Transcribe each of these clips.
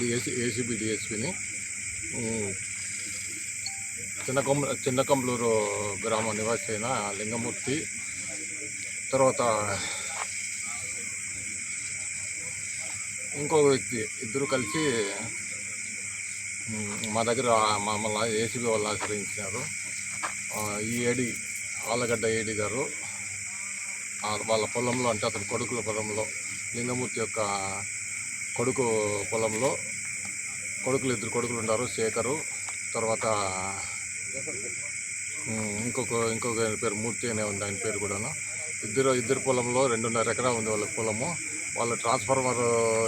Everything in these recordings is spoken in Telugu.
DSC ACB డిఎస్పిని. చిన్నకొమ్మ చిన్నకంబ్లూరు గ్రామ నివాసి అయిన లింగమూర్తి. తర్వాత ఇంకొక వ్యక్తి ఇద్దరు కలిసి మా దగ్గర మమ్మల్ని ఏసీబీ వాళ్ళు ఆశ్రయించినారు. ఈ ఏడి ఆలగడ్డ ఏడి గారు వాళ్ళ పొలంలో అంటే అతని కొడుకుల పొలంలో లింగమూర్తి యొక్క కొడుకు పొలంలో కొడుకులు ఇద్దరు కొడుకులు ఉన్నారు శేఖరు తర్వాత ఇంకొక ఇంకొక ఆయన పేరు మూర్తి అనే ఉంది ఆయన పేరు కూడాను. ఇద్దరు ఇద్దరు పొలంలో రెండున్నర ఎకరా ఉంది వాళ్ళ పొలము. వాళ్ళు ట్రాన్స్ఫార్మర్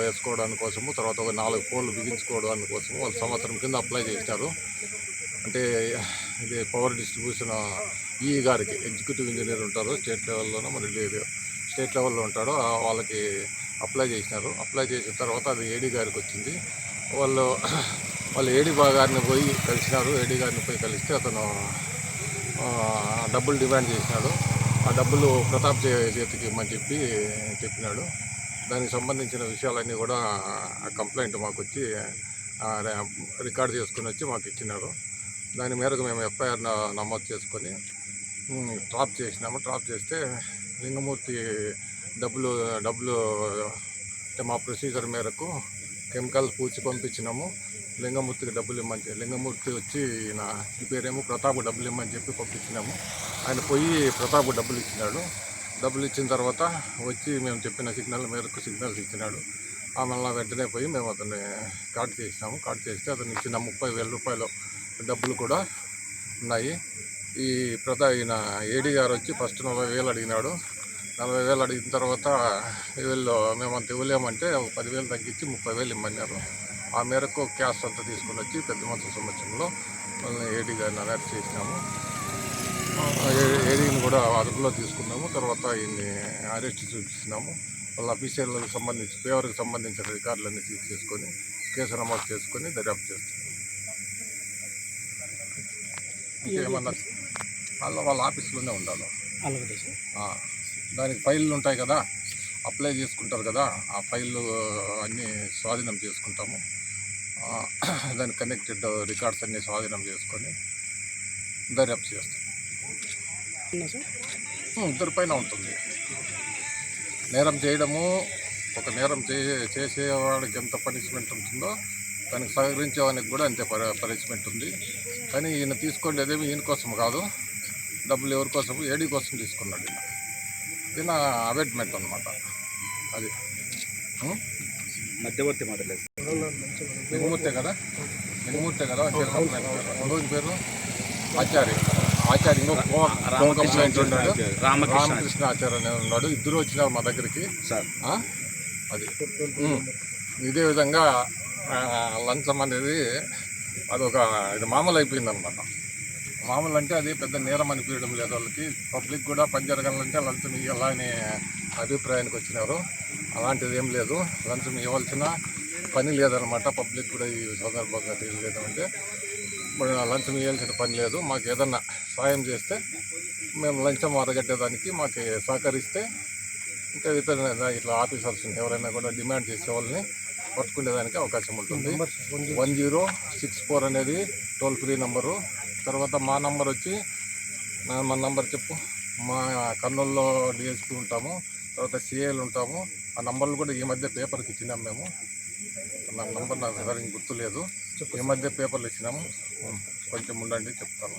వేసుకోవడానికి కోసము తర్వాత ఒక నాలుగు పోల్లు బిగించుకోవడానికి కోసము వాళ్ళు సంవత్సరం కింద అప్లై చేసినారు. అంటే ఇది పవర్ డిస్ట్రిబ్యూషన్ ఈ గారికి ఎగ్జిక్యూటివ్ ఇంజనీర్ ఉంటారు స్టేట్ లెవెల్లోనూ మరి స్టేట్ లెవెల్లో ఉంటాడు. వాళ్ళకి అప్లై చేసినారు. అప్లై చేసిన తర్వాత అది ఏడీ గారికి వచ్చింది. వాళ్ళు వాళ్ళు ఏడీ గారిని పోయి కలిసినారు. ఏడీ గారిని పోయి కలిస్తే అతను డబ్బులు డిమాండ్ చేసినాడు. ఆ డబ్బులు ప్రతాప్ చేతికి ఇమ్మని చెప్పి చెప్పినాడు. దానికి సంబంధించిన విషయాలన్నీ కూడా కంప్లైంట్ మాకు వచ్చి రికార్డ్ చేసుకుని వచ్చి మాకు ఇచ్చినారు. దాని మేరకు మేము ఎఫ్ఐఆర్ నమోదు చేసుకొని ట్రాప్ చేసినాము. ట్రాప్ చేస్తే లింగమూర్తి డబ్బులు డబ్బులు అంటే మా ప్రొసీజర్ మేరకు కెమికల్స్ పూడ్చి పంపించినాము. లింగమూర్తికి డబ్బులు ఇమ్మని చెప్పి లింగమూర్తి వచ్చి నా ఈ పేరేమో ప్రతాప్ డబ్బులు ఇమ్మని చెప్పి పంపించినాము. ఆయన పోయి ప్రతాప్ డబ్బులు ఇచ్చినాడు. డబ్బులు ఇచ్చిన తర్వాత వచ్చి మేము చెప్పిన సిగ్నల్ మేరకు సిగ్నల్స్ ఇచ్చినాడు. ఆమె వెంటనే పోయి మేము అతన్ని కార్డు చేసినాము. కార్డు చేస్తే అతను ఇచ్చిన ముప్పై వేల రూపాయలు డబ్బులు కూడా ఉన్నాయి. ఈ ప్రతా ఈయన ఏడీ గారు వచ్చి ఫస్ట్ నలభై వేలు అడిగినాడు. నలభై వేలు అడిగిన తర్వాత వీళ్ళు మేము అంత ఇవ్వలేమంటే ఒక పదివేలు తగ్గించి ముప్పై వేలు ఇమ్మన్నారు. ఆ మేరకు క్యాష్ అంతా తీసుకుని వచ్చి పెద్ద మొత్తం సంవత్సరంలో వాళ్ళని ఏడీ గారిని అరెస్ట్ చేసినాము. ఏడీని కూడా అదుపులో తీసుకున్నాము. తర్వాత ఈయన్ని అరెస్ట్ చూపిస్తున్నాము. వాళ్ళ అఫీషియల్కి సంబంధించి ఫేవర్కి సంబంధించిన రికార్డులన్నీ సీజ్ చేసుకొని కేసు నమోదు చేసుకొని దర్యాప్తు చేస్తున్నాం. ఇంకేమన్నా? వాళ్ళ వాళ్ళ ఆఫీస్లోనే ఉండాలి. అలాగే సార్ దానికి ఫైళ్ళు ఉంటాయి కదా అప్లై చేసుకుంటారు కదా ఆ ఫైళ్ళు అన్నీ స్వాధీనం చేసుకుంటాము. ఆ, దానికి కనెక్టెడ్ రికార్డ్స్ అన్నీ స్వాధీనం చేసుకొని దర్యాప్తు చేస్తాం. ఇద్దరి పైన ఉంటుంది. నేరం చేయడము ఒక నేరం చే చేసేవాడికి ఎంత పనిష్మెంట్ ఉంటుందో దానికి సహకరించేవానికి కూడా అంతే పనిష్మెంట్ ఉంది. కానీ ఈయన తీసుకోండేదేమి ఈయన కోసం కాదు. డబ్బులు ఎవరి కోసం? ఏడీ కోసం తీసుకున్నాడు ఈయన. ఈయన అబెట్మెంట్ అనమాట అది? మధ్యవర్తి మాటలేదు లింగమూర్తే కదా? లింగమూర్తే కదా? రోజు పేరు? ఆచార్య. ఆచార్య ఇంకో రామకృష్ణ ఆచార్య. అనే ఉన్నాడు. ఇద్దరు వచ్చినారు మా దగ్గరికి? అది. ఇదే విధంగా లంచం అనేది అదొక ఇది మామూలు అయిపోయింది అనమాట మామూలు అంటే అది పెద్ద నేరం అనిపించడం లేదు. వాళ్ళకి పబ్లిక్ కూడా పని జరగాలంటే లంచం ఇవ్వాలా అనే అభిప్రాయానికి వచ్చినారు. అలాంటిది ఏం లేదు. లంచం ఇవ్వాల్సిన పని లేదనమాట. పబ్లిక్ కూడా ఈ సందర్భంగా తెలియలేదు అంటే ఇప్పుడు లంచం ఇవ్వాల్సిన పని లేదు. మాకు ఏదన్నా సాయం చేస్తే మేము లంచం అరగట్టేదానికి మాకు సహకరిస్తే ఇంకా ఇతర ఇట్లా ఆఫీసర్స్ ఎవరైనా కూడా డిమాండ్ చేసే వాళ్ళని పట్టుకునేదానికి అవకాశం ఉంటుంది. వన్ జీరో సిక్స్ ఫోర్ అనేది టోల్ ఫ్రీ నంబరు. తర్వాత మా నంబర్ వచ్చి మా నంబర్ చెప్పు. మా కర్నూలులో డిఎస్పీ ఉంటాము తర్వాత సిఏలు ఉంటాము. ఆ నంబర్లు కూడా ఈ మధ్య పేపర్కి ఇచ్చినాం మేము. నా నంబర్ నాకు సరిగ్గా గుర్తులేదు. ఈ మధ్య పేపర్లు ఇచ్చినాము. కొంచెం ఉండండి చెప్తాను.